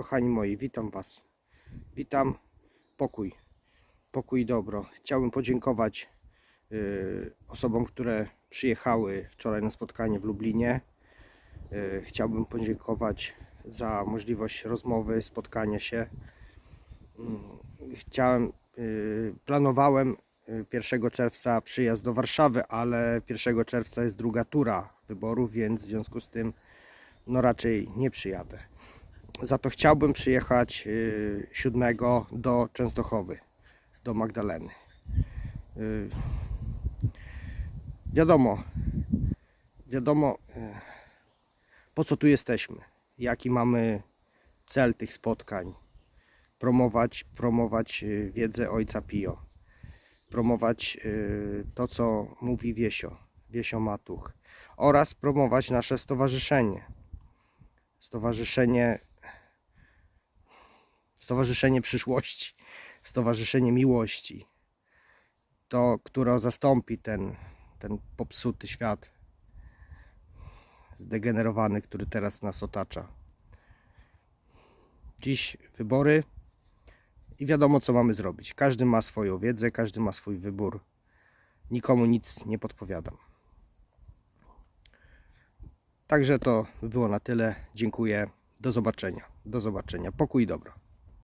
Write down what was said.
kochani moi, witam Was. Witam, pokój, pokój dobro. Chciałbym podziękować y, osobom, które przyjechały wczoraj na spotkanie w Lublinie. Y, chciałbym podziękować za możliwość rozmowy, spotkania się. Mm, Chciałem, y, planowałem y, 1 czerwca przyjazd do Warszawy, ale 1 czerwca jest druga tura wyborów, więc w związku z tym no raczej nie przyjadę. Za to chciałbym przyjechać y, 7 do Częstochowy, do Magdaleny. Y, Wiadomo, wiadomo y, po co tu jesteśmy, jaki mamy cel tych spotkań. Promować, promować y, wiedzę Ojca Pio. Promować y, to, co mówi Wiesio, Wiesio Matuch. Oraz promować nasze stowarzyszenie. Stowarzyszenie Stowarzyszenie Przyszłości, Stowarzyszenie Miłości. To, które zastąpi ten, ten popsuty świat, zdegenerowany, który teraz nas otacza. Dziś wybory i wiadomo, co mamy zrobić. Każdy ma swoją wiedzę, każdy ma swój wybór. Nikomu nic nie podpowiadam. Także to by było na tyle. Dziękuję. Do zobaczenia. Do zobaczenia. Pokój i dobro.